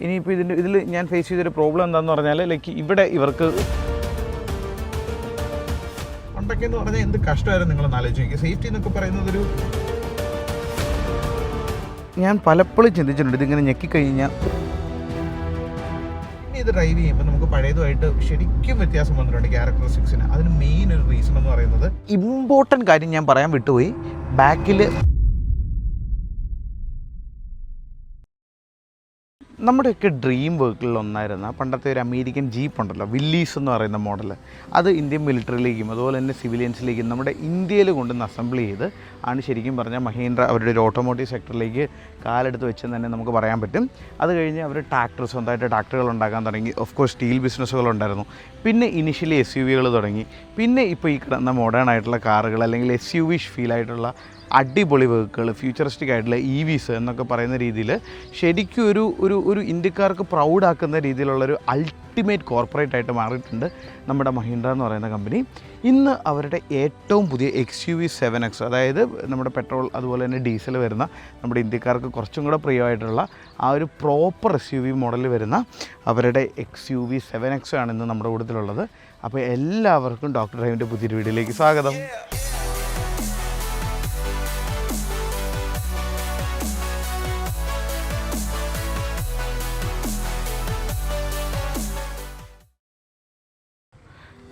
ഇനിയിപ്പോൾ ഇതിന്റെ ഇതിൽ ഞാൻ ഫേസ് ചെയ്തൊരു പ്രോബ്ലം എന്താണെന്ന് പറഞ്ഞാൽ ലൈക്ക് ഇവിടെ ഇവർക്ക് പണ്ടൊക്കെ എന്ന് പറഞ്ഞാൽ എന്ത് കഷ്ടമായിരുന്നു നിങ്ങൾ ആലോചിച്ച് നോക്കി സേഫ്റ്റി എന്നൊക്കെ പറയുന്നത് ഒരു ഞാൻ പലപ്പോഴും ചിന്തിച്ചിട്ടുണ്ട് ഇതിങ്ങനെ ഞെക്കിക്കഴിഞ്ഞാൽ ഇനി ഇത് ഡ്രൈവ് ചെയ്യുമ്പോൾ നമുക്ക് പഴയതുമായിട്ട് ശരിക്കും വ്യത്യാസം വന്നിട്ടുണ്ട് ക്യാരക്ടറിസ്റ്റിക്സിന് അതിന് മെയിൻ ഒരു റീസൺ എന്ന് പറയുന്നത് ഇമ്പോർട്ടന്റ് കാര്യം ഞാൻ പറയാൻ വിട്ടുപോയി. ബാക്കിൽ നമ്മുടെയൊക്കെ ഡ്രീം വർക്കിൽ ഒന്നായിരുന്ന പണ്ടത്തെ ഒരു അമേരിക്കൻ ജീപ്പ് ഉണ്ടല്ലോ വില്ലീസ് എന്ന് പറയുന്ന മോഡൽ അത് ഇന്ത്യൻ മിലിറ്ററിയിലേക്കും അതുപോലെ തന്നെ സിവിലിയൻസിലേക്കും നമ്മുടെ ഇന്ത്യയിൽ കൊണ്ടുവന്ന് അസംബിൾ ചെയ്ത് ആണ് ശരിക്കും പറഞ്ഞാൽ മഹീന്ദ്ര അവരുടെ ഒരു ഓട്ടോമോട്ടീവ് സെക്ടറിലേക്ക് കാലെടുത്ത് വെച്ചെന്ന് തന്നെ നമുക്ക് പറയാൻ പറ്റും. അത് കഴിഞ്ഞ് അവർ ട്രാക്ടർ സ്വന്തമായിട്ട് ട്രാക്ടറുകൾ ഉണ്ടാക്കാൻ തുടങ്ങി. ഓഫ് കോഴ്സ് സ്റ്റീൽ ബിസിനസ്സുകൾ ഉണ്ടായിരുന്നു. പിന്നെ ഇനിഷ്യലി എസ് യു വികൾ തുടങ്ങി. പിന്നെ ഇപ്പോൾ ഈ കിടന്ന മോഡേൺ ആയിട്ടുള്ള കാറുകൾ അല്ലെങ്കിൽ എസ് യു വിഷ് ഫീൽ ആയിട്ടുള്ള അടിപൊളി വെഹിക്കിൾ ഫ്യൂച്ചറിസ്റ്റിക് ആയിട്ടുള്ള ഇ വിസ് എന്നൊക്കെ പറയുന്ന രീതിയിൽ ശരിക്കും ഒരു ഒരു ഒരു ഇന്ത്യക്കാർക്ക് പ്രൗഡാക്കുന്ന രീതിയിലുള്ളൊരു അൾട്ടിമേറ്റ് കോർപ്പറേറ്റ് ആയിട്ട് മാറിയിട്ടുണ്ട് നമ്മുടെ മഹീന്ദ്ര എന്ന് പറയുന്ന കമ്പനി ഇന്ന് അവരുടെ ഏറ്റവും പുതിയ X U V seven X അതായത് നമ്മുടെ പെട്രോൾ അതുപോലെ തന്നെ ഡീസൽ വരുന്ന നമ്മുടെ ഇന്ത്യക്കാർക്ക് കുറച്ചും കൂടെ പ്രിയമായിട്ടുള്ള ആ ഒരു പ്രോപ്പർ എസ് യു വി മോഡലിൽ വരുന്ന അവരുടെ X U V seven X ആണ് ഇന്ന് നമ്മുടെ കൂട്ടത്തിലുള്ളത്. അപ്പോൾ എല്ലാവർക്കും ഡോക്ടർ ഡ്രൈവിന്റെ പുതിയൊരു വീഡിയോയിലേക്ക് സ്വാഗതം.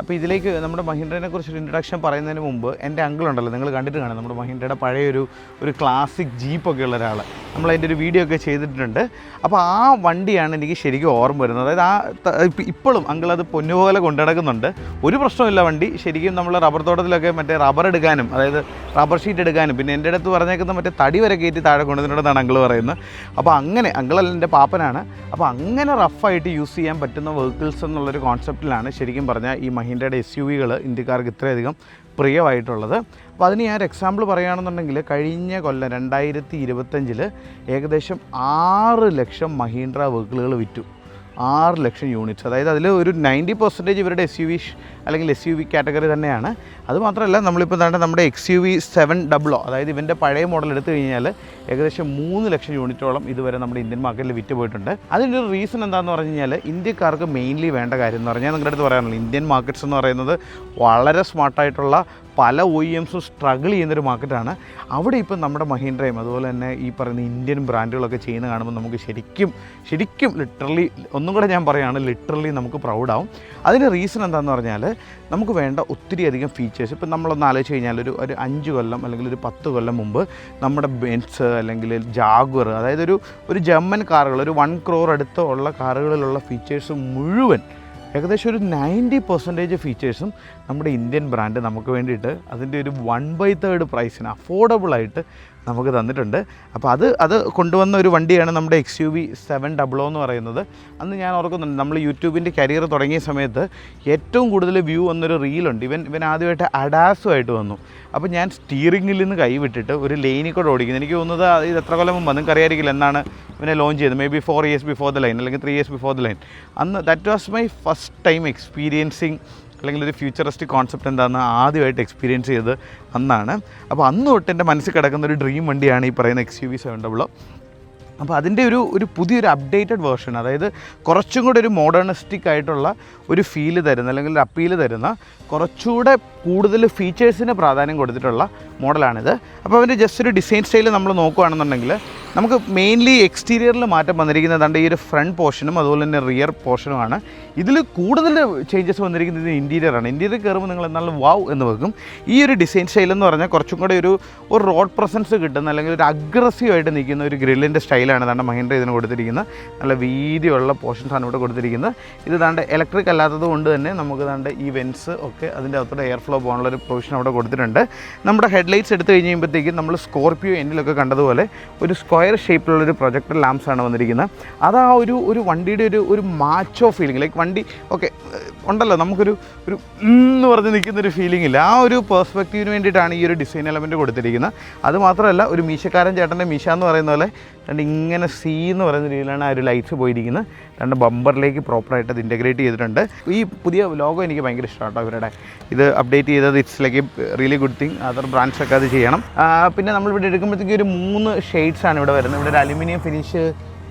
അപ്പോൾ ഇതിലേക്ക് നമ്മുടെ മഹീന്ദ്രനെ കുറിച്ചൊരു ഇൻട്രഡക്ഷൻ പറയുന്നതിന് മുമ്പ് എന്റെ അങ്കിൾ ഉണ്ടല്ലോ നിങ്ങൾ കണ്ടിട്ട് കാണാം നമ്മുടെ മഹീന്ദ്രയുടെ പഴയൊരു ഒരു ക്ലാസിക് ജീപ്പൊക്കെ ഉള്ള ഒരാൾ നമ്മൾ അതിന്റെ ഒരു വീഡിയോ ഒക്കെ ചെയ്തിട്ടുണ്ട്. അപ്പോൾ ആ വണ്ടിയാണ് എനിക്ക് ശരിക്കും ഓർമ്മ വരുന്നത്. അതായത് ആ ഇപ്പോഴും അങ്കിൾ അത് പൊന്നുപോലെ കൊണ്ടു നടക്കുന്നുണ്ട്. ഒരു പ്രശ്നമില്ല വണ്ടി ശരിക്കും നമ്മൾ റബ്ബർ തോട്ടത്തിലൊക്കെ മറ്റേ റബ്ബർ എടുക്കാനും അതായത് റബ്ബർ ഷീറ്റ് എടുക്കാനും പിന്നെ എന്റെ അടുത്ത് പറഞ്ഞേക്കുന്ന മറ്റേ തടി വരെ കയറ്റി താഴെ കൊണ്ടുവന്നിട്ടുണ്ടെന്നാണ് അങ്കിൾ പറയുന്നത്. അപ്പോൾ അങ്ങനെ അങ്കിളല്ല എന്റെ പാപ്പനാണ്. അപ്പോൾ അങ്ങനെ റഫായിട്ട് യൂസ് ചെയ്യാൻ പറ്റുന്ന വെഹിക്കിൾസ് എന്നുള്ളൊരു കോൺസെപ്റ്റിലാണ് ശരിക്കും പറഞ്ഞാൽ ഈ മഹീന്ദ്രയുടെ എസ് യു വികൾ ഇന്ത്യക്കാർക്ക് ഇത്രയധികം പ്രിയമായിട്ടുള്ളത്. അപ്പോൾ അതിന് ഞാൻ ഒരു എക്സാമ്പിൾ പറയുകയാണെന്നുണ്ടെങ്കിൽ കഴിഞ്ഞ കൊല്ലം രണ്ടായിരത്തി ഇരുപത്തഞ്ചിൽ ഏകദേശം ആറ് ലക്ഷം മഹീന്ദ്ര വെഹിക്കിളുകൾ വിറ്റു. ആറ് ലക്ഷം യൂണിറ്റ്സ്. അതായത് അതിൽ ഒരു നയന്റി പെർസെന്റേജ് ഇവരുടെ എസ് യു വി അല്ലെങ്കിൽ എസ് യു വി കാറ്റഗറി തന്നെയാണ്. അതുമാത്രമല്ല നമ്മളിപ്പോൾ തന്നെ നമ്മുടെ X U V seven double O അതായത് ഇവന്റെ പഴയ മോഡൽ എടുത്തു കഴിഞ്ഞാൽ ഏകദേശം മൂന്ന് ലക്ഷം യൂണിറ്റോളം ഇതുവരെ നമ്മുടെ ഇന്ത്യൻ മാർക്കറ്റിൽ വിറ്റ് പോയിട്ടുണ്ട്. അതിന്റെ ഒരു റീസൺ എന്താണെന്ന് പറഞ്ഞു കഴിഞ്ഞാൽ ഇന്ത്യക്കാർക്ക് മെയിൻലി വേണ്ട കാര്യം എന്ന് പറഞ്ഞാൽ നിങ്ങളുടെ അടുത്ത് പറയാനുള്ളൂ ഇന്ത്യൻ മാർക്കറ്റ്സ് എന്ന് പറയുന്നത് വളരെ സ്മാർട്ടായിട്ടുള്ള പല ഒ ഇ എംസും സ്ട്രഗിൾ ചെയ്യുന്നൊരു മാർക്കറ്റാണ് അവിടെ ഇപ്പം നമ്മുടെ മഹീന്ദ്രയും അതുപോലെ തന്നെ ഈ പറയുന്ന ഇന്ത്യൻ ബ്രാൻഡുകളൊക്കെ ചെയ്യുന്ന കാണുമ്പോൾ നമുക്ക് ശരിക്കും ശരിക്കും ലിറ്ററലി ഒന്നും കൂടെ ഞാൻ പറയുകയാണ് ലിറ്ററലി നമുക്ക് പ്രൗഡാവും അതിന്റെ റീസൺ എന്താണെന്ന് പറഞ്ഞാൽ നമുക്ക് വേണ്ട ഒത്തിരി അധികം ഫീച്ചേഴ്സ് ഇപ്പം നമ്മളൊന്ന് ആലോചിച്ച് കഴിഞ്ഞാൽ ഒരു ഒരു അഞ്ച് കൊല്ലം അല്ലെങ്കിൽ ഒരു പത്ത് കൊല്ലം മുമ്പ് നമ്മുടെ ബെൻസ് അല്ലെങ്കിൽ ജാഗ്വർ അതായത് ഒരു ഒരു ജർമ്മൻ കാറുകൾ ഒരു വൺ ക്രോർ അടുത്ത് ഉള്ള കാറുകളിലുള്ള ഫീച്ചേഴ്സ് മുഴുവൻ ഏകദേശം ഒരു നയന്റി പെർസെന്റേജ് ഫീച്ചേഴ്സും നമ്മുടെ ഇന്ത്യൻ ബ്രാൻഡ് നമുക്ക് വേണ്ടിയിട്ട് അതിന്റെ ഒരു വൺ ബൈ തേർഡ് പ്രൈസിന് അഫോർഡബിളായിട്ട് നമുക്ക് തന്നിട്ടുണ്ട്. അപ്പോൾ അത് അത് കൊണ്ടുവന്ന ഒരു വണ്ടിയാണ് നമ്മുടെ X U V seven double എന്ന് പറയുന്നത്. അന്ന് ഞാൻ ഓർക്കുന്നുണ്ട് നമ്മൾ യൂട്യൂബിന്റെ കരിയർ തുടങ്ങിയ സമയത്ത് ഏറ്റവും കൂടുതൽ വ്യൂ വന്നൊരു റീലുണ്ട്. ഇവൻ ഇവൻ ആദ്യമായിട്ട് അഡാസുമായിട്ട് വന്നു. അപ്പോൾ ഞാൻ സ്റ്റിയറിംഗിൽ നിന്ന് കൈവിട്ടിട്ട് ഒരു ലൈനിൽ കൂടെ ഓടിക്കുന്നത് എനിക്ക് തോന്നുന്നത് ഇത് എത്ര കൊല്ലം മുമ്പ്? നിങ്ങൾക്ക് അറിയാമായിരിക്കില്ല എന്നാണ് ഇവനെ ലോഞ്ച് ചെയ്തത് may be four years before the line അല്ലെങ്കിൽ three years before the line അന്ന് that was my first time experiencing അല്ലെങ്കിൽ ഒരു ഫ്യൂച്ചറിസ്റ്റിക് കോൺസെപ്റ്റ് എന്താണെന്ന് ആദ്യമായിട്ട് എക്സ്പീരിയൻസ് ചെയ്തത് അന്നാണ്. അപ്പോൾ അന്ന് തൊട്ട് എന്റെ മനസ്സിൽ കിടക്കുന്ന ഒരു ഡ്രീം വണ്ടിയാണ് ഈ പറയുന്ന X U V seven double O അപ്പോൾ അതിന്റെ ഒരു ഒരു പുതിയൊരു അപ്ഡേറ്റഡ് വേർഷൻ അതായത് കുറച്ചും കൂടെ ഒരു മോഡേണിസ്റ്റിക് ആയിട്ടുള്ള ഒരു ഫീൽ തരുന്ന അല്ലെങ്കിൽ ഒരു അപ്പീൽ തരുന്ന കുറച്ചുകൂടെ കൂടുതൽ ഫീച്ചേഴ്സിന് പ്രാധാന്യം കൊടുത്തിട്ടുള്ള മോഡലാണിത് അപ്പോൾ അവന്റെ ജസ്റ്റ് ഒരു ഡിസൈൻ സ്റ്റൈൽ നമ്മൾ നോക്കുകയാണെന്നുണ്ടെങ്കിൽ നമുക്ക് മെയിൻലി എക്സ്റ്റീരിയറിൽ മാറ്റം വന്നിരിക്കുന്നത് ഈ ഒരു ഫ്രണ്ട് പോർഷനും അതുപോലെ തന്നെ റിയർ പോർഷനുമാണ് ഇതിൽ കൂടുതൽ ചേഞ്ചസ് വന്നിരിക്കുന്നത് ഇന്റീരിയറാണ് ഇന്റീരിയർ കയറുമ്പോൾ നിങ്ങൾ എന്നാലും വാവ് എന്ന് വെക്കും. ഈ ഒരു ഡിസൈൻ സ്റ്റൈൽ എന്ന് പറഞ്ഞാൽ കുറച്ചും കൂടെ ഒരു ഒരു റോഡ് പ്രസൻസ് കിട്ടുന്ന അല്ലെങ്കിൽ ഒരു അഗ്രസീവ് ആയിട്ട് നിൽക്കുന്ന ഒരു ഗ്രില്ലിന്റെ സ്റ്റൈലാണ് ദാണ്ട് മഹീന്ദ്ര ഇതിന് കൊടുത്തിരിക്കുന്നത്. നല്ല വീതിയുള്ള പോർഷൻസാണ് ഇവിടെ കൊടുത്തിരിക്കുന്നത്. ഇത് ഇതാണ്ട് ഇലക്ട്രിക് അല്ലാത്തത് കൊണ്ട് തന്നെ നമുക്ക് ദാണ്ട് ഈ വെൻസ് ഒക്കെ അതിന്റെ അകത്തോടെ എയർ ഫ്ലോ പോകാനുള്ള ഒരു പ്രൊവിഷൻ അവിടെ കൊടുത്തിട്ടുണ്ട്. നമ്മുടെ ഹെഡ്ലൈറ്റ്സ് എടുത്തു കഴിഞ്ഞുമ്പോഴത്തേക്കും നമ്മൾ സ്കോർപ്പിയോ എന്നിലൊക്കെ കണ്ടതുപോലെ ഒരു സ്ക്വയർ ഷേപ്പിലുള്ളൊരു പ്രൊജക്ടർ ലാംപ്സ് ആണ് വന്നിരിക്കുന്നത്. അത് ആ ഒരു ഒരു വണ്ടിയുടെ ഒരു ഒരു മാച്ചോ ഫീലിംഗ് ലൈക്ക് വണ്ടി ഓക്കെ ഉണ്ടല്ലോ നമുക്കൊരു ഒരു എന്ന് പറഞ്ഞ് നിൽക്കുന്ന ഒരു ഫീലിംഗ് ഇല്ല. ആ ഒരു പേഴ്സ്പെക്റ്റീവിന് വേണ്ടിയിട്ടാണ് ഈ ഒരു ഡിസൈൻ എലമെന്റ് കൊടുത്തിരിക്കുന്നത്. അത് മാത്രമല്ല ഒരു മീശക്കാരൻ ചേട്ടന്റെ മീശ എന്ന് പറയുന്ന പോലെ ഇങ്ങനെ സീ എന്ന് പറയുന്ന രീതിയിലാണ് ആ ഒരു ലൈറ്റ്സ് പോയിരിക്കുന്നത്. രണ്ട് ബമ്പറിലേക്ക് പ്രോപ്പറായിട്ട് അത് ഇന്റഗ്രേറ്റ് ചെയ്തിട്ടുണ്ട്. ഈ പുതിയ ലോഗോ എനിക്ക് ഭയങ്കര ഇഷ്ടമാണ് ഇവരുടെ. ഇത് അപ്ഡേറ്റ് ചെയ്തത് it's like really good thing other brands ഒക്കെ അത് ചെയ്യണം. പിന്നെ നമ്മൾ ഇവിടെ എടുക്കുമ്പോഴത്തേക്ക് ഒരു മൂന്ന് ഷെയ്ഡ്സ് ആണ് ഇവിടെ വരുന്നത്. ഇവിടെ ഒരു അലുമിനിയം ഫിനിഷ്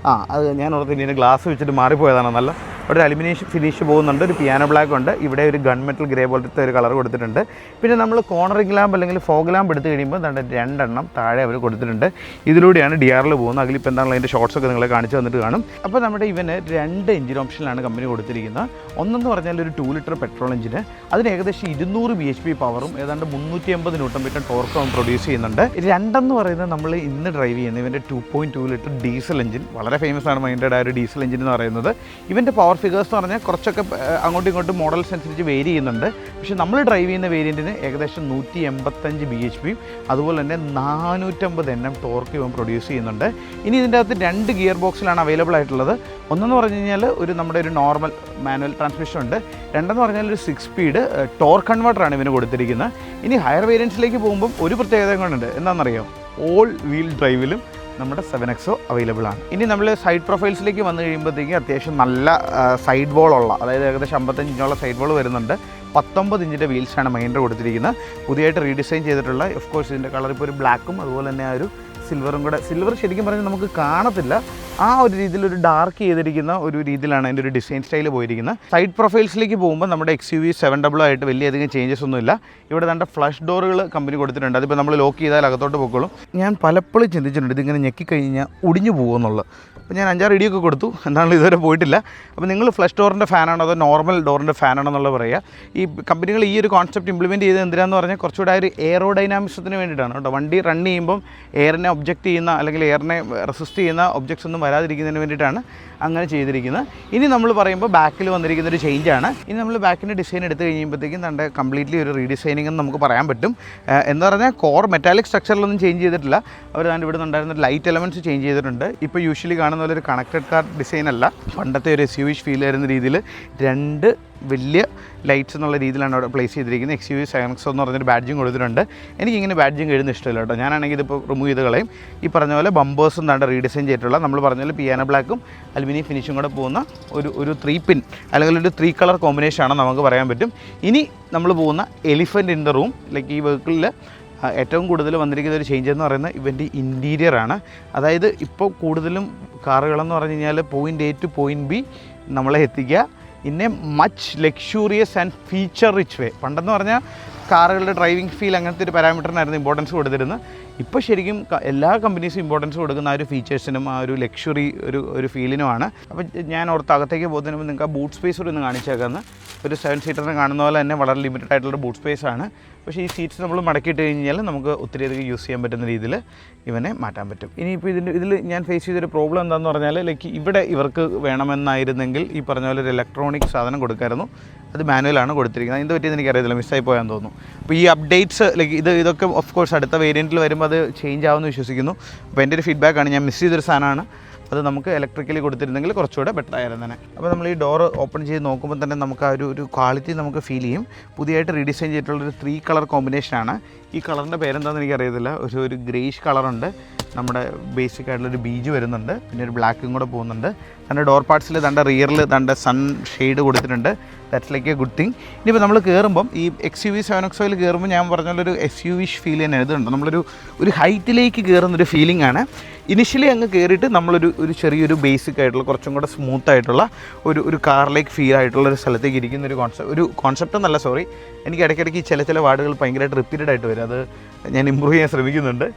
ആ അത് ഞാൻ ഓർത്ത് ഇതിന്റെ ഗ്ലാസ് വെച്ചിട്ട് മാറിപ്പോയതാണ് നല്ല. അവിടെ ഒരു അലുമിനേഷൻ ഫിനിഷ് പോകുന്നുണ്ട് ഒരു പിയാനോ ബ്ലാക്ക് ഉണ്ട്. ഇവിടെ ഒരു ഗൺ മെറ്റൽ ഗ്രേ പോലത്തെ ഒരു കളർ കൊടുത്തിട്ടുണ്ട്. പിന്നെ നമ്മൾ കോർണറിംഗ് ലാമ്പ് അല്ലെങ്കിൽ ഫോഗ് ലാമ്പ് എടുത്ത് കഴിയുമ്പോൾ നമ്മുടെ രണ്ടെണ്ണം താഴെ അവർ കൊടുത്തിട്ടുണ്ട്. ഇതിലൂടെയാണ് ഡി ആറിൽ പോകുന്നത്. അതിലിപ്പോൾ എന്താണല്ലോ അതിന്റെ ഷോർട്സ് ഒക്കെ നിങ്ങളെ കാണിച്ചു തന്നിട്ട് കാണും. അപ്പോൾ നമ്മുടെ ഇവന് രണ്ട് എഞ്ചിൻ ഓപ്ഷനിലാണ് കമ്പനി കൊടുത്തിരിക്കുന്നത്. ഒന്നെന്ന് പറഞ്ഞാൽ ഒരു ടു ലിറ്റർ പെട്രോൾ എഞ്ചിന് അതിന് ഏകദേശം ഇരുന്നൂറ് ബി എച്ച് പി പവറും ഏതാണ്ട് മുന്നൂറ്റി അമ്പത് ന്യൂട്ടൺ മീറ്റർ ടോർക്കും പ്രൊഡ്യൂസ് ചെയ്യുന്നുണ്ട്. രണ്ടെന്ന് പറയുന്നത് നമ്മൾ ഇന്ന് ഡ്രൈവ് ചെയ്യുന്ന ഇവന്റെ two point two litre diesel engine വളരെ ഫേമസ് ആണ് മൈൻഡഡ് ആ ഒരു ഡീസൽ എഞ്ചിൻ എന്ന് പറയുന്നത്. ഇവന്റെ പവർ ഫിഗേഴ്സ് എന്ന് പറഞ്ഞാൽ കുറച്ചൊക്കെ അങ്ങോട്ടും ഇങ്ങോട്ടും മോഡൽസ് അനുസരിച്ച് വേരി ചെയ്യുന്നുണ്ട്. പക്ഷേ നമ്മൾ ഡ്രൈവ് ചെയ്യുന്ന വേരിയന്റിന് ഏകദേശം നൂറ്റി എൺപത്തഞ്ച് ബി എച്ച് പിയും അതുപോലെ തന്നെ നാനൂറ്റമ്പത് എൻ എം ടോർക്ക് ഇവൻ പ്രൊഡ്യൂസ് ചെയ്യുന്നുണ്ട്. ഇനി ഇതിന്റെ അകത്ത് രണ്ട് ഗിയർ ബോക്സിലാണ് അവൈലബിൾ ആയിട്ടുള്ളത്. ഒന്നെന്ന് പറഞ്ഞു കഴിഞ്ഞാൽ ഒരു നമ്മുടെ ഒരു നോർമൽ മാനുവൽ ട്രാൻസ്മിഷൻ ഉണ്ട്. രണ്ടെന്ന് പറഞ്ഞാൽ ഒരു സിക്സ് സ്പീഡ് ടോർ കൺവേർട്ടറാണ് ഇവന് കൊടുത്തിരിക്കുന്നത്. ഇനി ഹയർ വേരിയൻസിലേക്ക് പോകുമ്പം ഒരു പ്രത്യേകത കൊണ്ടുണ്ട് എന്താണെന്നറിയോ? ഓൾ വീൽ ഡ്രൈവിലും നമ്മുടെ സെവൻ എക്സോ അവൈലബിൾ ആണ്. ഇനി നമ്മൾ സൈഡ് പ്രൊഫൈൽസിലേക്ക് വന്നു കഴിയുമ്പോഴത്തേക്കും അത്യാവശ്യം നല്ല സൈഡ് ബോൾ ഉള്ള അതായത് ഏകദേശം അമ്പത്തഞ്ച് സൈഡ് വോൾ വരുന്നുണ്ട്. പത്തൊമ്പത് ഇഞ്ചിന്റെ വീൽസാണ് മൈൻഡ് കൊടുത്തിരിക്കുന്നത് പുതിയതായിട്ട് റീഡിസൈൻ ചെയ്തിട്ടുള്ള ഓഫ് കോഴ്സ് ഇതിന്റെ കളർ ഇപ്പോൾ ഒരു ബ്ലാക്കും അതുപോലെ തന്നെ ആ ഒരു സിൽവറും കൂടെ. സിൽവർ ശരിക്കും പറഞ്ഞാൽ നമുക്ക് കാണത്തില്ല. ആ ഒരു രീതിയിൽ ഒരു ഡാർക്ക് ചെയ്തിരിക്കുന്ന ഒരു രീതിയിലാണ് അതിന്റെ ഒരു ഡിസൈൻ സ്റ്റൈൽ പോയിരിക്കുന്നത്. സൈഡ് പ്രൊഫൈൽസിലേക്ക് പോകുമ്പോൾ നമ്മുടെ X U V seven double ആയിട്ട് വലിയധികം ചേഞ്ചസ് ഒന്നുമില്ല ഇവിടെ നമ്മുടെ ഫ്ലഷ് ഡോറുകൾ കമ്പനി കൊടുത്തിട്ടുണ്ട്. അതിപ്പോൾ നമ്മൾ ലോക്ക് ചെയ്താൽ അകത്തോട്ട് പൊക്കോളും. ഞാൻ പലപ്പോഴും ചിന്തിച്ചിട്ടുണ്ട് ഇതിങ്ങനെ ഞെക്കിക്കഴിഞ്ഞാൽ ഒടിഞ്ഞു പോകുമെന്നുള്ളത് അപ്പോൾ ഞാൻ അഞ്ചാറ് ഇടിയൊക്കെ കൊടുത്തു. എന്താണെങ്കിലും ഇതുവരെ പോയിട്ടില്ല. അപ്പോൾ നിങ്ങൾ ഫ്ലഷ് ഡോറിന്റെ ഫാനാണോ അതോ നോർമൽ ഡോറിന്റെ ഫാനാണോ എന്നുള്ളത് പറയുക. ഈ കമ്പനികൾ ഈ ഒരു കോൺസെപ്റ്റ് ഇംപ്ലിമെന്റ് ചെയ്ത് എന്തിനാന്ന് പറഞ്ഞാൽ കുറച്ചുകൂടെ ഒരു എയറോ ഡൈനാമിക്സത്തിന് വേണ്ടിയിട്ടാണ് കേട്ടോ. വണ്ടി റൺ ചെയ്യുമ്പം എയറിനെ ഒബ്ജക്റ്റ് ചെയ്യുന്ന അല്ലെങ്കിൽ എയറിനെ റെസിസ്റ്റ് ചെയ്യുന്ന ഒബ്ജക്ട്സ് ഒന്നും വരാതിരിക്കുന്നതിന് വേണ്ടിയിട്ടാണ് അങ്ങനെ ചെയ്തിരിക്കുന്നത്. ഇനി നമ്മൾ പറയുമ്പോൾ ബാക്കിൽ വന്നിരിക്കുന്ന ഒരു ചേഞ്ച് ആണ്. ഇനി നമ്മൾ ബാക്കിന്റെ ഡിസൈൻ എടുത്തു കഴിയുമ്പോഴത്തേക്കും നമ്മുടെ കംപ്ലീറ്റ്ലി ഒരു റീഡിസൈനിങ് എന്ന് നമുക്ക് പറയാൻ പറ്റും. എന്ന് പറഞ്ഞാൽ കോർ മെറ്റാലിക് സ്ട്രക്ചറിലൊന്നും ചേഞ്ച് ചെയ്തിട്ടില്ല. അവർ തന്നെ ഇവിടെ ഉണ്ടായിരുന്ന ലൈറ്റ് എലമെന്റ്സ് ചേഞ്ച് ചെയ്തിട്ടുണ്ട്. ഇപ്പോൾ യൂഷ്വലി കാണുന്ന പോലെ ഒരു കണക്റ്റഡ് കാർ ഡിസൈൻ അല്ല. പണ്ടത്തെ ഒരു എസ് യു ഫീൽ വരുന്ന രീതിയിൽ രണ്ട് വലിയ ലൈറ്റ്സ് എന്നുള്ള രീതിയിലാണ് അവിടെ പ്ലേസ് ചെയ്തിരിക്കുന്നത്. എക്സ് യു വി സയൻക്സോ എന്ന് പറഞ്ഞൊരു ബാഡ്ജും കൊടുത്തിട്ടുണ്ട്. എനിക്കിങ്ങനെ ബാഡ്ജും എഴുതുന്ന ഇഷ്ടമില്ല കേട്ടോ. ഞാനാണെങ്കിൽ ഇതിപ്പോൾ റിമൂവ് ചെയ്ത് കളയും. ഈ പറഞ്ഞ പോലെ ബമ്പേഴ്സും താണ്ട് റീഡിസൈൻ ചെയ്തിട്ടുള്ള നമ്മൾ പറഞ്ഞ പോലെ പിയാനോ ബ്ലാക്കും അലുമിനിയം ഫിനിഷും കൂടെ പോകുന്ന ഒരു ഒരു ത്രീ പിൻ അല്ലെങ്കിൽ ഒരു ത്രീ കളർ കോമ്പിനേഷൻ ആണ് നമുക്ക് പറയാൻ പറ്റും. ഇനി നമ്മൾ പോകുന്ന elephant in the room like ഈ വെഹിക്കിളിൽ ഏറ്റവും കൂടുതൽ വന്നിരിക്കുന്ന ഒരു ചേഞ്ച് എന്ന് പറയുന്നത് ഇവന്റെ ഇന്റീരിയർ ആണ്. അതായത് ഇപ്പോൾ കൂടുതലും കാറുകളെന്ന് പറഞ്ഞു കഴിഞ്ഞാൽ point A to point B നമ്മളെ എത്തിക്കുക. In a much luxurious and feature rich way പണ്ടെന്ന് പറഞ്ഞാൽ കാറുകളുടെ ഡ്രൈവിംഗ് ഫീൽ അങ്ങനത്തെ ഒരു പാരാമീറ്ററിനായിരുന്നു ഇമ്പോർട്ടൻസ് കൊടുത്തിരുന്നത്. ഇപ്പോൾ ശരിക്കും എല്ലാ കമ്പനീസും ഇമ്പോർട്ടൻസ് കൊടുക്കുന്ന ആ ഒരു ഫീച്ചേഴ്സിനും ആ ഒരു ലക്ഷറി ഒരു ഒരു ഫീലിനുമാണ് അപ്പോൾ ഞാൻ ഓർത്ത് അകത്തേക്ക് പോകുന്നതിന് നിങ്ങൾക്ക് ആ ബൂട്ട് സ്പേസ് കൂടി ഒന്ന് ഒരു സെവൻ സീറ്ററിന് കാണുന്ന പോലെ തന്നെ വളരെ ലിമിറ്റഡ് ആയിട്ടുള്ള ബൂട്ട് സ്പേസ് ആണ്. പക്ഷേ ഈ സീറ്റ്സ് നമ്മൾ മടക്കിയിട്ട് കഴിഞ്ഞാൽ നമുക്ക് ഒത്തിരി അധികം യൂസ് ചെയ്യാൻ പറ്റുന്ന രീതിയിൽ ഇവനെ മാറ്റാൻ പറ്റും. ഇനിയിപ്പോൾ ഇതിന്റെ ഇതിൽ ഞാൻ ഫേസ് ചെയ്തൊരു പ്രോബ്ലം എന്താണെന്ന് പറഞ്ഞാൽ ലൈക്ക് ഇവിടെ ഇവർക്ക് വേണമെന്നായിരുന്നെങ്കിൽ ഈ പറഞ്ഞ പോലെ ഒരു ഇലക്ട്രോണിക് സാധനം കൊടുക്കായിരുന്നു. അത് മാനുവലാണ് കൊടുത്തിരിക്കുന്നത്. എന്ത് പറ്റിയെന്ന് എനിക്കറിയത്തില്ല. മിസ്സായി പോയാന്ന് തോന്നുന്നു. അപ്പോൾ ഈ അപ്ഡേറ്റ്സ് ലൈക്ക് ഇത് ഇതൊക്കെ ഓഫ് കോഴ്സ് അടുത്ത വേരിയന്റിൽ വരുമ്പോൾ അത് ചേഞ്ച് ആവുമെന്ന് വിശ്വസിക്കുന്നു. അപ്പോൾ എന്റെ ഒരു ഫീഡ്ബാക്കാണ് ഞാൻ മിസ് ചെയ്തൊരു സാധനമാണ്. അത് നമുക്ക് ഇലക്ട്രിക്കലി കൊടുത്തിരുന്നെങ്കിൽ കുറച്ചുകൂടെ ബെറ്റർ ആയിരുന്നു തന്നെ. അപ്പോൾ നമ്മൾ ഈ ഡോർ ഓപ്പൺ ചെയ്ത് നോക്കുമ്പോൾ തന്നെ നമുക്ക് ആ ഒരു ക്വാളിറ്റി നമുക്ക് ഫീൽ ചെയ്യും. പുതിയതായിട്ട് റീഡിസൈൻ ചെയ്തിട്ടുള്ള ഒരു ത്രീ കളർ കോമ്പിനേഷനാണ് ഈ കളറിന്റെ പേരെന്താണെന്ന് എനിക്കറിയത്തില്ല ഒരു ഒരു ഗ്രേഷ് കളറുണ്ട് നമ്മുടെ ബേസിക് ആയിട്ടുള്ളൊരു ബീജ് വരുന്നുണ്ട്. പിന്നെ ഒരു ബ്ലാക്കും കൂടെ പോകുന്നുണ്ട്. തന്റെ ഡോർ പാർട്സിൽ തന്റെ റിയറിൽ തന്റെ സൺ ഷെയ്ഡ് കൊടുത്തിട്ടുണ്ട്. That's like a good thing ഇനിയിപ്പോൾ നമ്മൾ കയറുമ്പം ഈ X U V seven X oil കയറുമ്പോൾ ഞാൻ പറഞ്ഞ പോലെ ഒരു എസ് യു വിഷ് ഫീൽ തന്നെ എഴുതുന്നുണ്ട് നമ്മളൊരു ഒരു ഹൈറ്റിലേക്ക് കയറുന്നൊരു ഫീലിംഗ് ആണ്. ഇനിഷ്യലി അങ്ങ് കയറിയിട്ട് നമ്മളൊരു ഒരു ചെറിയൊരു ബേസിക് ആയിട്ടുള്ള കുറച്ചും കൂടെ സ്മൂത്ത് ആയിട്ടുള്ള ഒരു ഒരു കാറിലേക്ക് ഫീൽ ആയിട്ടുള്ള ഒരു സ്ഥലത്തേക്ക് ഇരിക്കുന്ന ഒരു കോൺസെപ്റ്റ് ഒരു കോൺസെപ്റ്റ് എന്നല്ല സോറി എനിക്ക് ഇടയ്ക്കിടയ്ക്ക് ചില ചില വാർഡുകൾ ഭയങ്കരമായിട്ട് റിപ്പീറ്റഡ് ആയിട്ട് വരും. അത് ഞാൻ ഇമ്പ്രൂവ് ചെയ്യാൻ ശ്രമിക്കുന്നുണ്ട്.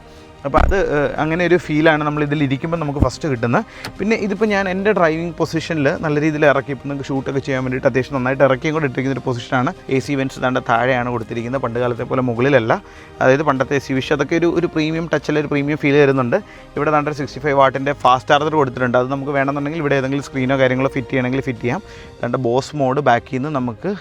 അപ്പോൾ അത് അങ്ങനെ ഒരു ഫീലാണ് നമ്മൾ ഇതിൽ ഇരിക്കുമ്പോൾ നമുക്ക് ഫസ്റ്റ് കിട്ടുന്നത്. പിന്നെ ഇതിപ്പോൾ ഞാൻ എന്റെ ഡ്രൈവിംഗ് പൊസിഷനിൽ നല്ല രീതിയിൽ ഇറക്കി ഇപ്പം നിങ്ങൾക്ക് ഷൂട്ടൊക്കെ ചെയ്യാൻ വേണ്ടിയിട്ട് അത്യാവശ്യം നന്നായിട്ട് ഇറക്കിയും കൂടെ ഇട്ടിരിക്കുന്ന ഒരു പൊസിഷനാണ് എ സി വെൻസ് താണ്ട താഴെയാണ് കൊടുത്തിരിക്കുന്നത് പണ്ട് കാലത്തെ പോലെ മുകളിലല്ല. അതായത് പണ്ടത്തെ എ സി വിഷ് അതൊക്കെ ഒരു ഒരു പ്രീമിയം ടച്ചിൽ ഒരു പ്രീമിയം ഫീൽ വരുന്നുണ്ട്. ഇവിടെ താണ്ട സിക്സ്റ്റി ഫൈവ് വാട്ടിന്റെ ഫാസ്റ്റ് ചാർജർ കൊടുത്തിട്ടുണ്ട്. അത് നമുക്ക് വേണമെന്നുണ്ടെങ്കിൽ ഇവിടെ ഏതെങ്കിലും സ്ക്രീനോ കാര്യങ്ങളോ ഫിറ്റ് ചെയ്യണമെങ്കിൽ ഫിറ്റ് ചെയ്യാം. താണ്ട ബോസ് മോഡ് ബാക്കിൽ നിന്ന് നമുക്ക്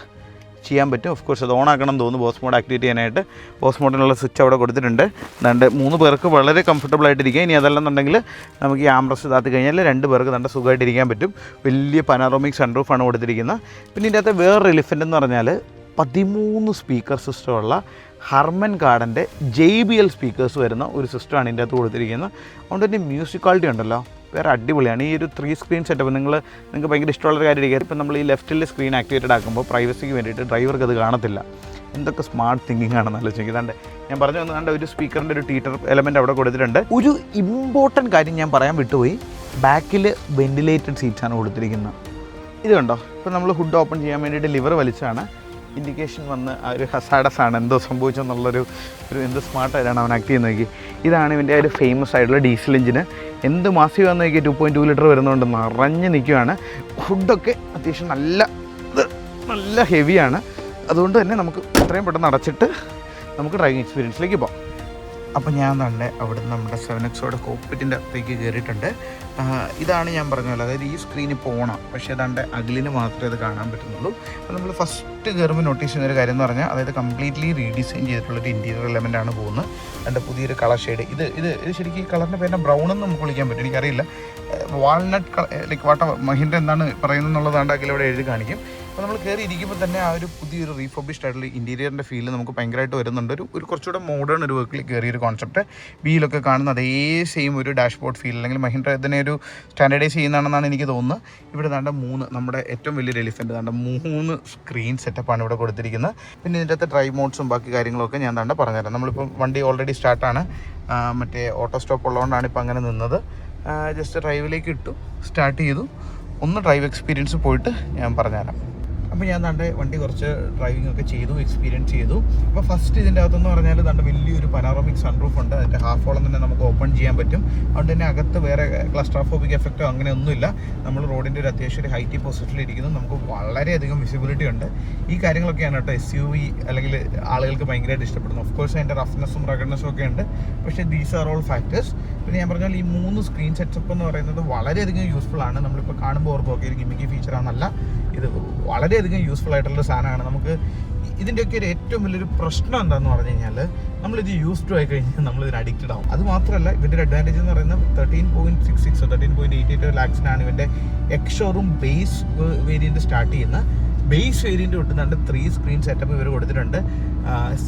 ചെയ്യാൻ പറ്റും. ഓഫ് കോഴ്സ് അത് ഓൺ ആക്കണം എന്ന് തോന്നുന്നു. ബോസ് മോഡ് ആക്ടിവേറ്റ് ചെയ്യാനായിട്ട് ബോസ് മോഡിനുള്ള സ്വിച്ച് അവിടെ കൊടുത്തിട്ടുണ്ട്. അതുകൊണ്ട് മൂന്ന് പേർക്ക് വളരെ കംഫർട്ടബിൾ ആയിട്ടിരിക്കുക. ഇനി അതല്ലെന്നുണ്ടെങ്കിൽ നമുക്ക് ഈ ആംബ്രസ് ഇതാത്തി കഴിഞ്ഞാൽ രണ്ട് പേർക്ക് നല്ല സുഖമായിട്ടിരിക്കാൻ പറ്റും. വലിയ പനാറോമിക് സൺറൂഫാണ് കൊടുത്തിരിക്കുന്നത് പിന്നെ ഇതിന്റെ അകത്ത് വേറൊരു എലിഫന്റ് എന്ന് പറഞ്ഞാൽ പതിമൂന്ന് സ്പീക്കർ സിസ്റ്റമുള്ള ഹർമൻ കാർഡന്റെ ജെ ബി എൽ സ്പീക്കേഴ്സ് വരുന്ന ഒരു സിസ്റ്റമാണ് ഇതിന്റെ അകത്ത് കൊടുത്തിരിക്കുന്നത്. അതുകൊണ്ട് തന്നെ മ്യൂസിക് ക്വാളിറ്റി ഉണ്ടല്ലോ. വേറെ അടിപൊളിയാണ്. ഈ ഒരു ത്രീ സ്ക്രീൻ സെറ്റപ്പ് നിങ്ങൾ നിങ്ങൾക്ക് ഭയങ്കര ഇഷ്ടമുള്ള ഒരു കാര്യം ഇരിക്കുക ഇപ്പം നമ്മൾ ഈ ലെഫ്റ്റിൽ സ്ക്രീൻ ആക്ടിവേറ്റഡ് ആക്കുമ്പോൾ പ്രൈവസിക്ക് വേണ്ടിയിട്ട് ഡ്രൈവർക്ക് അത് കാണത്തില്ല. എന്തൊക്കെ സ്മാർട്ട് തിങ്കിങ് ആണെന്ന് ആലോചിക്കുന്നുണ്ട് ഞാൻ പറഞ്ഞു വന്നുകൊണ്ട് ഒരു സ്പീക്കറിന്റെ ഒരു ടീറ്റർ എലമെന്റ് അവിടെ കൊടുത്തിട്ടുണ്ട്. ഒരു ഇമ്പോർട്ടന്റ് കാര്യം ഞാൻ പറയാൻ വിട്ടുപോയി. ബാക്കിൽ വെന്റിലേറ്റഡ് സീറ്റ്സാണ് കൊടുത്തിരിക്കുന്നത്. ഇത് കണ്ടോ? ഇപ്പോൾ നമ്മൾ ഹുഡ് ഓപ്പൺ ചെയ്യാൻ വേണ്ടിയിട്ട് ലിവർ വലിച്ചാണ്. ഇൻഡിക്കേഷൻ വന്ന് ആ ഒരു ഹസാഡസ് ആണ്. എന്തോ സംഭവിച്ചെന്നുള്ളൊരു ഒരു എന്ത് സ്മാർട്ടായിട്ടാണ് അവൻ ആക്ട് ചെയ്യുന്നത് നോക്കി. ഇതാണ് ഇവന്റെ ഒരു ഫേമസ് ആയിട്ടുള്ള ഡീസൽ എഞ്ചിന് എന്ത് മാസി വന്ന് നോക്കി ടു പോയിന്റ് ടു ലിറ്റർ വരുന്നതുകൊണ്ട് നിറഞ്ഞ് നിൽക്കുകയാണ് ഫുഡൊക്കെ അത്യാവശ്യം നല്ല നല്ല ഹെവിയാണ് അതുകൊണ്ട് തന്നെ നമുക്ക് എത്രയും പെട്ടെന്ന് അടച്ചിട്ട് നമുക്ക് ഡ്രൈവിംഗ് എക്സ്പീരിയൻസിലേക്ക് പോകാം. അപ്പോൾ ഞാൻ തന്നെ അവിടെ നിന്ന് നമ്മുടെ സെവൻ എക്സോടെ കോപ്പിറ്റിന്റെ അകത്തേക്ക് കയറിയിട്ടുണ്ട് ഇതാണ് ഞാൻ പറഞ്ഞ പോലെ അതായത് ഈ ഇപ്പോൾ ഓണാണ് പക്ഷേ അതാണ്ട് അഗിലിന് മാത്രമേ അത് കാണാൻ പറ്റുന്നുള്ളൂ. അപ്പോൾ നമ്മൾ ഫസ്റ്റ് കയറുമ്പോൾ നോട്ടീസ് ചെയ്യുന്ന ഒരു കാര്യം എന്ന് പറഞ്ഞാൽ അതായത് കംപ്ലീറ്റ്ലി റീഡിസൈൻ ചെയ്തിട്ടുള്ളൊരു ഇന്റീരിയർ എലമെന്റ് ആണ് പോകുന്നത്. അതിന്റെ പുതിയൊരു കളർ ഷെയ്ഡ് ഇത് ഇത് ഇത് ശരിക്കും ഈ കളറിന്റെ പേരിനെ ബ്രൗൺ എന്ന് നമുക്ക് വിളിക്കാൻ പറ്റും. എനിക്കറിയില്ല. വാൾനട്ട് ലൈക്ക് വാട്ട മഹിന്റെ എന്താണ് പറയുന്നത് എന്നുള്ളതാണ്ട് അഖിൽ എഴുതി കാണിക്കും. അപ്പോൾ നമ്മൾ കയറി ഇരിക്കുമ്പോൾ തന്നെ ആ ഒരു പുതിയൊരു റീഫോബിഷ്ഡ് ആയിട്ടുള്ള ഇന്റീരിയറിന്റെ ഫീൽ നമുക്ക് ഭയങ്കരമായിട്ട് വരുന്നുണ്ട്. ഒരു ഒരു കുറച്ചുകൂടെ മോഡേൺ ഒരു വർക്കിൽ കയറിയ ഒരു കോൺസെപ്റ്റ് വീലൊക്കെ കാണുന്ന അതേ സെയിം ഒരു ഡാഷ്ബോർഡ് ഫീൽ അല്ലെങ്കിൽ മഹീന്ദ്ര ഇതിനെ ഒരു സ്റ്റാൻഡേർഡൈസ് ചെയ്യുന്നതാണെന്നാണ് എനിക്ക് തോന്നുന്നത്. ഇവിടെ നല്ല മൂന്ന് നമ്മുടെ ഏറ്റവും വലിയൊരു എലിഫന്റ് നല്ല മൂന്ന് സ്ക്രീൻ സെറ്റപ്പാണ് ഇവിടെ കൊടുത്തിരിക്കുന്നത്. പിന്നെ ഇതിന്റെ അകത്ത് ഡ്രൈവ് മോഡ്സും ബാക്കി കാര്യങ്ങളൊക്കെ ഞാൻ തന്നെ പറഞ്ഞുതരാം. നമ്മളിപ്പോൾ വണ്ടി ഓൾറെഡി സ്റ്റാർട്ടാണ് മറ്റേ ഓട്ടോ സ്റ്റോപ്പ് ഉള്ളതുകൊണ്ടാണ് ഇപ്പോൾ അങ്ങനെ നിന്നത്. ജസ്റ്റ് ഡ്രൈവിലേക്ക് ഇട്ടു. സ്റ്റാർട്ട് ചെയ്തു. ഒന്ന് ഡ്രൈവ് എക്സ്പീരിയൻസ് പോയിട്ട് ഞാൻ പറഞ്ഞുതരാം. അപ്പോൾ ഞാൻ തന്റെ വണ്ടി കുറച്ച് ഡ്രൈവിംഗ് ഒക്കെ ചെയ്തു എക്സ്പീരിയൻസ് ചെയ്തു. അപ്പോൾ ഫസ്റ്റ് ഇതിന്റെ അകത്തെന്ന് പറഞ്ഞാൽ തന്റെ വലിയൊരു പനാറോമിക് സൺറൂഫ് ഉണ്ട്. അതിന്റെ ഹാഫ് ഓളം തന്നെ നമുക്ക് ഓപ്പൺ ചെയ്യാൻ പറ്റും. അതുകൊണ്ട് തന്നെ അകത്ത് വേറെ ക്ലസ്ട്രാഫോബിക് എഫക്റ്റോ അങ്ങനെ ഒന്നുമില്ല. നമ്മൾ റോഡിന്റെ ഒരു അത്യാവശ്യം ഒരു ഹൈറ്റി പൊസിഷനിൽ ഇരിക്കുന്നു നമുക്ക് വളരെയധികം വിസിബിലിറ്റി ഉണ്ട്. ഈ കാര്യങ്ങളൊക്കെയാണ് കേട്ടോ എസ് യു വി അല്ലെങ്കിൽ ആളുകൾക്ക് ഭയങ്കരമായിട്ട് ഇഷ്ടപ്പെടുന്നു ഓഫ് കോഴ്സ് അതിന്റെ റഫ്നെസ്സും റഗഡ്നെസ്സും ഒക്കെ ഉണ്ട്. പക്ഷേ ദീസ് ആർ ഓൾ ഫാക്ടേഴ്സ് പിന്നെ ഞാൻ പറഞ്ഞാൽ ഈ മൂന്ന് സ്ക്രീൻ സെറ്റപ്പ് എന്ന് പറയുന്നത് വളരെയധികം യൂസ്ഫുൾ ആണ്. നമ്മളിപ്പോൾ കാണുമ്പോൾ ഓർക്കും ഒക്കെ ഒരു ഗിമിക്കി ഫീച്ചറാണെന്നല്ല ഇത് വളരെയധികം യൂസ്ഫുൾ ആയിട്ടുള്ള സാധനമാണ്. നമുക്ക് ഇതിന്റെയൊക്കെ ഒരു ഏറ്റവും വലിയൊരു പ്രശ്നം എന്താണെന്ന് പറഞ്ഞു കഴിഞ്ഞാൽ നമ്മളിത് യൂസ് ടു ആയി കഴിഞ്ഞാൽ നമ്മൾ ഇതിന് അഡിക്റ്റഡ് ആവും. അത് മാത്രമല്ല ഇതിന്റെ ഒരു അഡ്വാന്റേജ് എന്ന് പറയുന്നത് thirteen point six six thirteen point eight eight ലാക്സിനാണ് ഇവന്റെ എക്സോറും ബേസ് വേരിയന്റ് സ്റ്റാർട്ട് ചെയ്യുന്ന ബേസ് വേരിയന്റ് തൊട്ട് ത്രീ സ്ക്രീൻ സെറ്റപ്പ് ഇവർ കൊടുത്തിട്ടുണ്ട്.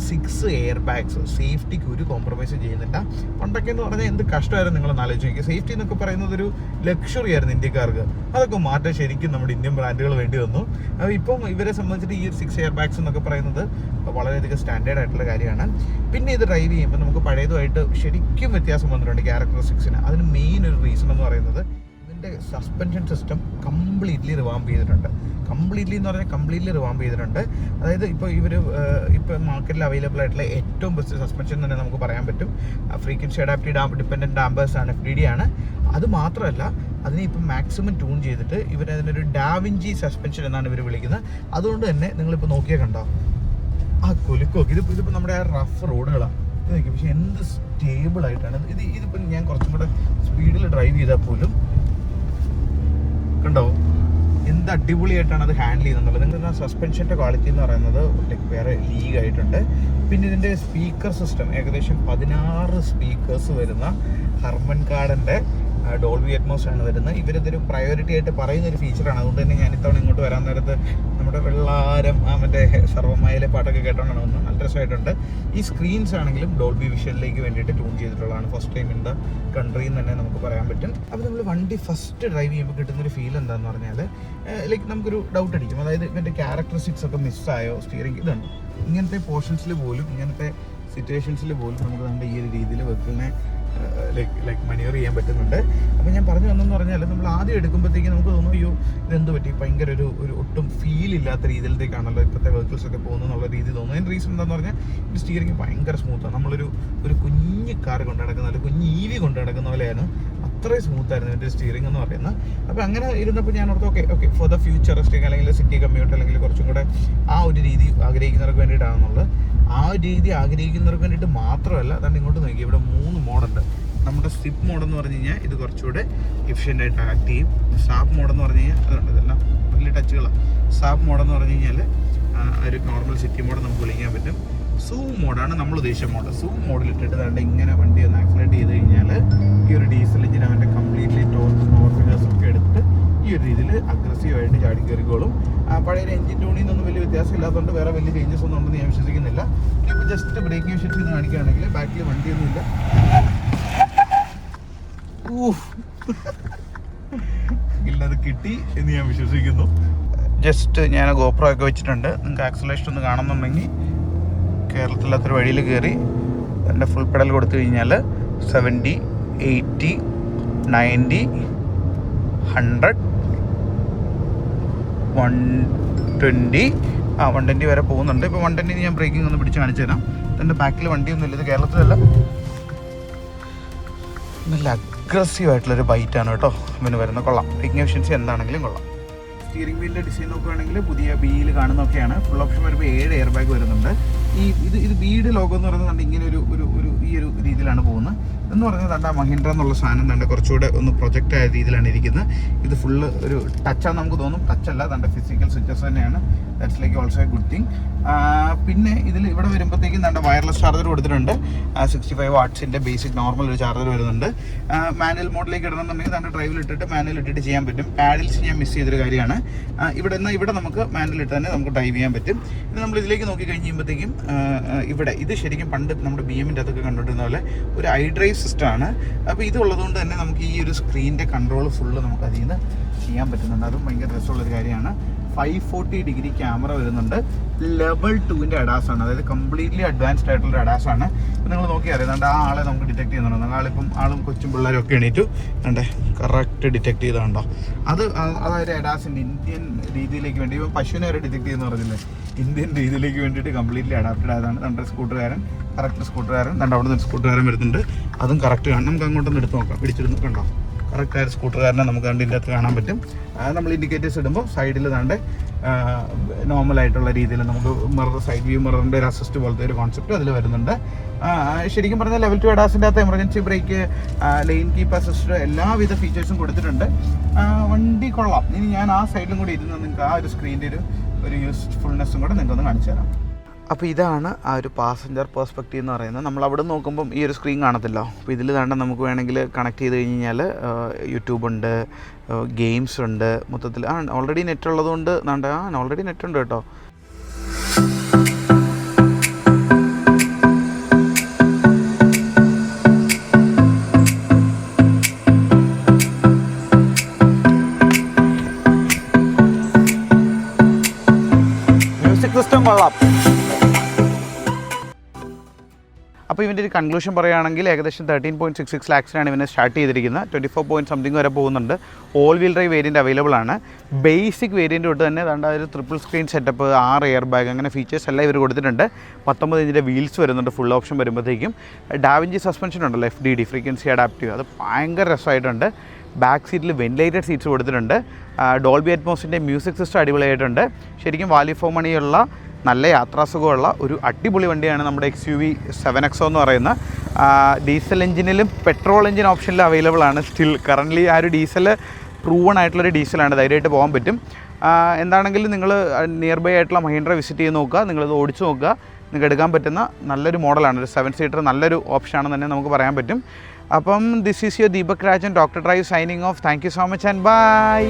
സിക്സ് എയർ ബാഗ്സ് സേഫ്റ്റിക്ക് ഒരു കോംപ്രമൈസ് ചെയ്യുന്നില്ല. പണ്ടൊക്കെ എന്ന് പറഞ്ഞാൽ എന്ത് കഷ്ടമായിരുന്നു നിങ്ങൾ ആലോചിച്ച് നോക്കി സേഫ്റ്റി എന്നൊക്കെ പറയുന്നത് ഒരു ലക്ഷറി ആയിരുന്നു ഇന്ത്യക്കാർക്ക്. അതൊക്കെ മാറ്റാൻ ശരിക്കും നമ്മുടെ ഇന്ത്യൻ ബ്രാൻഡുകൾ വേണ്ടി വന്നു. ഇപ്പം ഇവരെ സംബന്ധിച്ചിട്ട് ഈ ഒരു സിക്സ് എയർ ബാഗ്സ് എന്നൊക്കെ പറയുന്നത് വളരെയധികം സ്റ്റാൻഡേർഡ് ആയിട്ടുള്ള കാര്യമാണ്. പിന്നെ ഇത് ഡ്രൈവ് ചെയ്യുമ്പോൾ നമുക്ക് പഴയതുമായിട്ട് ശരിക്കും വ്യത്യാസം വന്നിട്ടുണ്ട് ക്യാരക്ടറിസ്റ്റിക്സിന് അതിന് മെയിൻ ഒരു റീസൺ എന്ന് പറയുന്നത് ഇതിന്റെ സസ്പെൻഷൻ സിസ്റ്റം കംപ്ലീറ്റ്ലി റിവാമ്പ് ചെയ്തിട്ടുണ്ട്. കംപ്ലീറ്റ്ലി എന്ന് പറഞ്ഞാൽ കംപ്ലീറ്റ്ലി റിവാമ്പ് ചെയ്തിട്ടുണ്ട്. അതായത് ഇപ്പോൾ ഇവർ ഇപ്പോൾ മാർക്കറ്റിൽ അവൈലബിൾ ആയിട്ടുള്ള ഏറ്റവും ബെസ്റ്റ് സസ്പെൻഷൻ തന്നെ നമുക്ക് പറയാൻ പറ്റും. Frequency adapted damp dependent dampers ആണ് എഫ് ഡി ഡി ആണ്. അത് മാത്രമല്ല അതിനെ ഇപ്പം മാക്സിമം ട്യൂൺ ചെയ്തിട്ട് ഇവർ അതിനൊരു ഡാവിഞ്ചി സസ്പെൻഷൻ എന്നാണ് ഇവർ വിളിക്കുന്നത്. അതുകൊണ്ട് തന്നെ നിങ്ങളിപ്പോൾ നോക്കിയാൽ കണ്ടോ? ആ കൊലുക്കോ ഇതിപ്പോൾ ഇതിപ്പോൾ നമ്മുടെ ആ റഫ് റോഡുകളാണ് ഇത് പക്ഷെ എന്ത് സ്റ്റേബിൾ ആയിട്ടാണ് ഇത്. ഇതിപ്പോൾ ഞാൻ കുറച്ചും കൂടെ സ്പീഡിൽ ഡ്രൈവ് ചെയ്താൽ പോലും കണ്ടോ എന്ത് അടിപൊളിയായിട്ടാണ് അത് ഹാൻഡിൽ ചെയ്യുന്നുള്ളത്? നിങ്ങളുടെ സസ്പെൻഷന്റെ ക്വാളിറ്റി എന്ന് പറയുന്നത് ലൈക്ക് വേറെ ലീഗ് ആയിട്ടുണ്ട്. പിന്നെ ഇതിന്റെ സ്പീക്കർ സിസ്റ്റം ഏകദേശം പതിനാറ് സ്പീക്കേഴ്സ് വരുന്ന ഹർമൻ കാർഡിന്റെ ഡോൾബി അറ്റ്മോസ് ആണ് വരുന്നത്. ഇവരിതൊരു പ്രയോറിറ്റി ആയിട്ട് പറയുന്ന ഒരു ഫീച്ചറാണ് അതുകൊണ്ട് തന്നെ ഞാൻ ഇത്തവണ ഇങ്ങോട്ട് വരാൻ നേരത്ത് നമ്മുടെ വെള്ളാരം ആ മറ്റേ സർവമായിലെ പാട്ടൊക്കെ കേട്ടോണ്ടാണ് വന്നത് നല്ല രസമായിട്ടുണ്ട്. ഈ സ്ക്രീൻസ് ആണെങ്കിലും ഡോൾബി വിഷനിലേക്ക് വേണ്ടിയിട്ട് ട്യൂൺ ചെയ്തിട്ടുള്ളതാണ്. First time in the country എന്ന് തന്നെ നമുക്ക് പറയാൻ പറ്റും. അപ്പോൾ നമ്മൾ വണ്ടി ഫസ്റ്റ് ഡ്രൈവ് ചെയ്യുമ്പോൾ കിട്ടുന്നൊരു ഫീൽ എന്താണെന്ന് പറഞ്ഞാൽ ലൈക്ക് നമുക്കൊരു ഡൗട്ട് അടിക്കും. അതായത് ഇവന്റെ ക്യാരക്ടറിസ്റ്റിക്സ് ഒക്കെ മിസ്സായോ സ്റ്റിയറിംഗ് ഇതുണ്ട് ഇങ്ങനത്തെ പോർഷൻസിൽ പോലും ഇങ്ങനത്തെ സിറ്റുവേഷൻസിൽ പോലും നമുക്ക് നമ്മുടെ ഈ ഒരു രീതിയിൽ വെക്കിളിനെ ലൈക്ക് ലൈക്ക് മണിയർ ചെയ്യാൻ പറ്റുന്നുണ്ട്. അപ്പോൾ ഞാൻ പറഞ്ഞു വന്നെന്ന് പറഞ്ഞാൽ നമ്മൾ ആദ്യം എടുക്കുമ്പോഴത്തേക്ക് നമുക്ക് തോന്നും അയ്യോ ഇതെന്ത് പറ്റി? ഭയങ്കര ഒരു ഒരു ഒട്ടും ഫീൽ ഇല്ലാത്ത രീതിയിലേക്കാണല്ലോ ഇപ്പോഴത്തെ വെഹിക്കിൾസ് ഒക്കെ പോകുന്നത് എന്നുള്ള രീതി തോന്നുന്നു. അതിന്റെ റീസൺ എന്താണെന്ന് പറഞ്ഞാൽ ഇത് സ്റ്റിയറിംഗ് ഭയങ്കര സ്മൂത്താണ് നമ്മളൊരു ഒരു കുഞ്ഞ് കാർ കൊണ്ട് നടക്കുന്ന അല്ലെങ്കിൽ കുഞ്ഞ് ഇ വി കൊണ്ട് നടക്കുന്ന പോലെയാണ്. അത്രയും സ്മൂത്ത് ആയിരുന്നു ഇതിന്റെ സ്റ്റിയറിംഗ് എന്ന് പറയുന്നത്. അപ്പോൾ അങ്ങനെ ഇരുന്നപ്പോൾ ഞാൻ ഓർത്ത് okay okay for the futuristic അല്ലെങ്കിൽ സിറ്റി കമ്മ്യൂട്ട് അല്ലെങ്കിൽ കുറച്ചും കൂടെ ആ ഒരു രീതി ആഗ്രഹിക്കുന്നവർക്ക് വേണ്ടിയിട്ടാണെന്നുള്ളത് ആ ഒരു രീതി ആഗ്രഹിക്കുന്നവർക്ക് വേണ്ടിയിട്ട് മാത്രമല്ല അതാണ് ഇങ്ങോട്ട് നോക്കി ഇവിടെ മൂന്ന് മോഡുണ്ട് നമ്മുടെ സ്റ്റിപ്പ് മോഡ് എന്ന് പറഞ്ഞു കഴിഞ്ഞാൽ ഇത് കുറച്ചുകൂടെ എഫിഷ്യന്റ് ആയിട്ട് ആക്ട് ചെയ്യും. സാപ്പ് മോഡ് എന്ന് പറഞ്ഞു കഴിഞ്ഞാൽ അതുണ്ട് ഇതെല്ലാം വലിയ ടച്ചുകളാണ് സാപ്പ് മോഡ് എന്ന് പറഞ്ഞു കഴിഞ്ഞാൽ ഒരു നോർമൽ സിറ്റി മോഡ് നമുക്ക് വിളിക്കാൻ സൂം മോഡാണ് നമ്മൾ ഉദ്ദേശിച്ച മോഡ് സൂം മോഡിൽ ഇട്ടിട്ട് അതുകൊണ്ട് ഇങ്ങനെ വണ്ടി ഒന്ന് ആക്സിലേറ്റ് ചെയ്ത് കഴിഞ്ഞാൽ ഈ ഒരു ഡീസൽ എഞ്ചിൻ അവന്റെ കംപ്ലീറ്റ്ലി ടോർക്ക് പവർ ഫിഗേഴ്സ് ഒക്കെ എടുത്ത് ഈ ഒരു രീതിയിൽ അഗ്രസീവായിട്ട് ചാടി കയറിക്കോളും. പഴയ എഞ്ചിൻ ടൂണിൽ നിന്നൊന്നും വലിയ വ്യത്യാസം ഇല്ലാത്തതുകൊണ്ട് വേറെ വലിയ ചേഞ്ചസ് ഒന്നും ഉണ്ടെന്ന് ഞാൻ വിശ്വസിക്കുന്നില്ല. ഇപ്പോൾ ജസ്റ്റ് ബ്രേക്കിംഗ് ഷിഫ്റ്റ് ചെയ്ത് കാണിക്കുകയാണെങ്കിൽ ബാക്കിൽ വണ്ടിയൊന്നുമില്ല. ഇല്ലത് കിട്ടി എന്ന് ഞാൻ വിശ്വസിക്കുന്നു. ജസ്റ്റ് ഞാൻ ഗോപ്രോ ഒക്കെ വെച്ചിട്ടുണ്ട്. നിങ്ങൾക്ക് ആക്സലേഷൻ ഒന്ന് കാണുന്നുണ്ടെങ്കിൽ കേരളത്തിലത്തൊരു വഴിയിൽ കയറി എന്റെ ഫുൾ പെഡൽ കൊടുത്തു കഴിഞ്ഞാൽ seventy eighty ninety hundred one twenty ആ വൺ ട്വന്റി വരെ പോകുന്നുണ്ട്. ഇപ്പോൾ വൺ ട്വന്റി ഞാൻ ബ്രേക്കിംഗ് ഒന്ന് പിടിച്ച് കാണിച്ചു തരാം. എന്റെ ബാക്കിൽ വണ്ടിയൊന്നും ഇല്ല ഇത് കേരളത്തിലല്ല. നല്ല അഗ്രസീവ് ആയിട്ടുള്ളൊരു ബൈറ്റാണ് കേട്ടോ. ഇവന് വരുന്ന കൊള്ളാം. ബ്രേക്കിംഗ് എഫിഷ്യൻസി എന്താണെങ്കിലും കൊള്ളാം. സ്റ്റിയറിംഗ് വീലിന്റെ ഡിസൈൻ നോക്കുകയാണെങ്കിൽ പുതിയ ബിയിൽ കാണുന്നൊക്കെയാണ് ഫുൾ ഓപ്ഷൻ വരുമ്പോൾ ഏഴ് എയർ ബാഗ് വരുന്നുണ്ട്. ഈ ഇത് ഇത് ബീഡ് ലോഗോ എന്ന് പറയുന്നത് കണ്ട് ഇങ്ങനെ ഒരു ഒരു ഒരു ഈ ഒരു രീതിയിലാണ് പോകുന്നത്. എന്ന് പറഞ്ഞാൽ തണ്ട മഹീന്ദ്ര എന്നുള്ള സാധനം തണ്ട കുറച്ചുകൂടെ ഒന്ന് പ്രൊജക്റ്റ് ആയ രീതിയിലാണ് ഇരിക്കുന്നത്. ഇത് ഫുള്ള് ഒരു ടച്ചാണ് നമുക്ക് തോന്നും. ടച്ചല്ല തന്റെ ഫിസിക്കൽ സ്വിച്ചസ് തന്നെയാണ്. That's like also a good thing പിന്നെ ഇതിൽ ഇവിടെ വരുമ്പോഴത്തേക്കും തന്റെ വയർലെസ് ചാർജർ കൊടുത്തിട്ടുണ്ട്. സിക്സ്റ്റി ഫൈവ് വാട്ട്സിന്റെ ബേസിക് നോർമൽ ഒരു ചാർജർ വരുന്നുണ്ട്. മാനുവൽ മോഡിലേക്ക് ഇടണമെന്നുണ്ടെങ്കിൽ തന്റെ ഡ്രൈവിൽ ഇട്ടിട്ട് മാനുവൽ ഇട്ടിട്ട് ചെയ്യാൻ പറ്റും. പാഡിൽസ് ഞാൻ മിസ് ചെയ്തൊരു കാര്യമാണ്. ഇവിടെ നിന്ന് ഇവിടെ നമുക്ക് മാനുവൽ ഇട്ട് തന്നെ നമുക്ക് ഡ്രൈവ് ചെയ്യാൻ പറ്റും. ഇത് നമ്മൾ ഇതിലേക്ക് നോക്കി കഴിഞ്ഞ് കഴിയുമ്പോഴത്തേക്കും ഇവിടെ. ഇത് ശരിക്കും പണ്ട് നമ്മുടെ ബി എമ്മിന്റെ അതൊക്കെ കണ്ടുകൊണ്ടിരുന്ന പോലെ ഒരു ഐ ഡ്രൈവ് സിസ്റ്റമാണ്. അപ്പോൾ ഇത് ഉള്ളതുകൊണ്ട് തന്നെ നമുക്ക് ഈ ഒരു സ്ക്രീനിന്റെ കൺട്രോൾ ഫുള്ള് നമുക്ക് അതിൽ നിന്ന് ചെയ്യാൻ പറ്റുന്നുണ്ട്. അതും ഭയങ്കര രസമുള്ളൊരു കാര്യമാണ്. ഫൈവ് ഫോർട്ടി ഡിഗ്രി ക്യാമറ വരുന്നുണ്ട്. ലെവൽ ടുവിന്റെ ആണ്. അതായത് കംപ്ലീറ്റ്ലി അഡ്വാൻസ്ഡ് ആയിട്ടുള്ള അഡാസ് ആണ്. നിങ്ങൾ നോക്കി അറിയാം. ആ ആളെ നമുക്ക് ഡിറ്റക്ട് ചെയ്യുന്നുണ്ട്. ആളിപ്പം ആളും കൊച്ചും പിള്ളേരും ഒക്കെ എണീറ്റു. കണ്ടേ കറക്റ്റ് ഡിറ്റക്ട് ചെയ്താണ്ടോ അത് അതായത് അഡാസിന്റെ ഇന്ത്യൻ രീതിയിലേക്ക് വേണ്ടി ഇപ്പം പശുവിനെ വരെ ഡിറ്റക്ട് ചെയ്യുന്ന പറഞ്ഞില്ലേ? ഇന്ത്യൻ രീതിയിലേക്ക് വേണ്ടിയിട്ട് കംപ്ലീറ്റ്ലി അഡാപ്റ്റഡ് ആയതാണ്. നമ്മുടെ സ്കൂട്ടറുകാരൻ കറക്റ്റ് സ്കൂട്ടറുകാരൻ രണ്ട് അവിടെ നിന്ന് സ്കൂട്ടറുകാരൻ വരുന്നുണ്ട്. അതും കറക്റ്റ് കാണും നമുക്ക് അങ്ങോട്ടൊന്ന് എടുത്ത് നോക്കാം. പിടിച്ചിരുന്നു കണ്ടോ. കറക്റ്റ് സ്കൂട്ടർ സ്കൂട്ടറുകാരനെ നമുക്ക് കണ്ടിന്റെ അകത്ത് കാണാൻ പറ്റും. നമ്മൾ ഇൻഡിക്കേറ്റേഴ്സ് ഇടുമ്പോൾ സൈഡിൽ താണ്ട് നോർമൽ ആയിട്ടുള്ള രീതിയിൽ നമുക്ക് മിറർ സൈഡ് വ്യൂ മിററിന്റെ ഒരു അസിസ്റ്റ് പോലത്തെ ഒരു കോൺസെപ്റ്റ് അതിൽ വരുന്നുണ്ട്. ശരിക്കും പറഞ്ഞാൽ ലെവൽ ടു അഡാസിന്റെ അകത്ത് emergency brake lane keep assist എല്ലാവിധ ഫീച്ചേഴ്സും കൊടുത്തിട്ടുണ്ട്. വണ്ടി കൊള്ളാം. ഇനി ഞാൻ ആ സൈഡിലും കൂടി ഇരുന്ന് നിങ്ങൾക്ക് ആ ഒരു സ്ക്രീനിന്റെ ഒരു ഒരു യൂസ്ഫുൾനെസ്സും കൂടെ നിങ്ങൾക്കൊന്ന് കാണിച്ചു തരാം. അപ്പോൾ ഇതാണ് ആ ഒരു പാസഞ്ചർ പെർസ്പെക്റ്റീവ് എന്ന് പറയുന്നത്. നമ്മൾ അവിടെ നോക്കുമ്പം ഈ ഒരു സ്ക്രീൻ കാണത്തില്ലോ. അപ്പോൾ ഇതിൽ തന്നെ നമുക്ക് വേണമെങ്കിൽ കണക്ട് ചെയ്ത് കഴിഞ്ഞ് കഴിഞ്ഞാൽ യൂട്യൂബ് ഉണ്ട് ഗെയിംസ് ഉണ്ട്. മൊത്തത്തിൽ ആ ഓൾറെഡി നെറ്റ് ഉള്ളതുകൊണ്ട് വേണ്ട ആ ഓൾറെഡി നെറ്റ് ഉണ്ട് കേട്ടോ. സിസ്റ്റം കൊള്ളാം. അപ്പോൾ ഇവന്റെ ഒരു കൺക്ലൂഷൻ പറയുകയാണെങ്കിൽ ഏകദേശം തേർട്ടീൻ പോയിന്റ് സിക്സ് സിക്സ് ലാക്സിനാണ് ഇവനെ സ്റ്റാർട്ട് ചെയ്തിരിക്കുന്നത്. ട്വന്റി ഫോർ പോയിന്റ് സംതിങ് വരെ പോകുന്നുണ്ട്. All wheel drive variant available ആണ്. ബേസിക് വേരിയന്റ് തൊട്ട് തന്നെ ദാണ്ട ഒരു ട്രിപ്പിൾ സ്ക്രീൻ സെറ്റപ്പ് ആറ് എയർ ബാഗ് അങ്ങനെ ഫീച്ചേഴ്സ് എല്ലാം ഇവർ കൊടുത്തിട്ടുണ്ട്. പത്തൊമ്പത് ഇഞ്ചിന്റെ വീൽസ് വരുന്നുണ്ട് ഫുൾ ഓപ്ഷൻ വരുമ്പോഴത്തേക്കും. ഡാവിഞ്ചി സസ്പെൻഷൻ ഉണ്ടല്ലോ F D D frequency adaptive അത് ഭയങ്കര രസമായിട്ടുണ്ട്. ബാക്ക് സീറ്റിൽ വെന്റിലേറ്റഡ് സീറ്റ്സ് കൊടുത്തിട്ടുണ്ട്. ഡോൾബി അറ്റ്മോസിന്റെ മ്യൂസിക് സിസ്റ്റം അടിപൊളിയായിട്ടുണ്ട്. ശരിക്കും വാല്യൂ ഫോർ മണിയുള്ള നല്ല യാത്രാസുഖമുള്ള ഒരു അടിപൊളി വണ്ടിയാണ് നമ്മുടെ X U V seven XO എന്ന് പറയുന്ന. ഡീസൽ എഞ്ചിനിലും പെട്രോൾ എഞ്ചിൻ ഓപ്ഷനിലും അവൈലബിൾ ആണ്. സ്റ്റിൽ കറന്റ്ലി ആ ഒരു ഡീസൽ പ്രൂവൺ ആയിട്ടുള്ളൊരു ഡീസലാണ് ധൈര്യമായിട്ട് പോകാൻ പറ്റും. എന്താണെങ്കിലും നിങ്ങൾ നിയർ ബൈ ആയിട്ടുള്ള മഹീന്ദ്ര വിസിറ്റ് ചെയ്ത് നോക്കുക. നിങ്ങളിത് ഓടിച്ചു നോക്കുക. നിങ്ങൾക്ക് എടുക്കാൻ പറ്റുന്ന നല്ലൊരു മോഡലാണ് ഒരു സെവൻ സീറ്റർ നല്ലൊരു ഓപ്ഷനാണെന്ന് തന്നെ നമുക്ക് പറയാൻ പറ്റും. അപ്പം this is your Deepak Rajan doctor drive signing off thank you so much and bye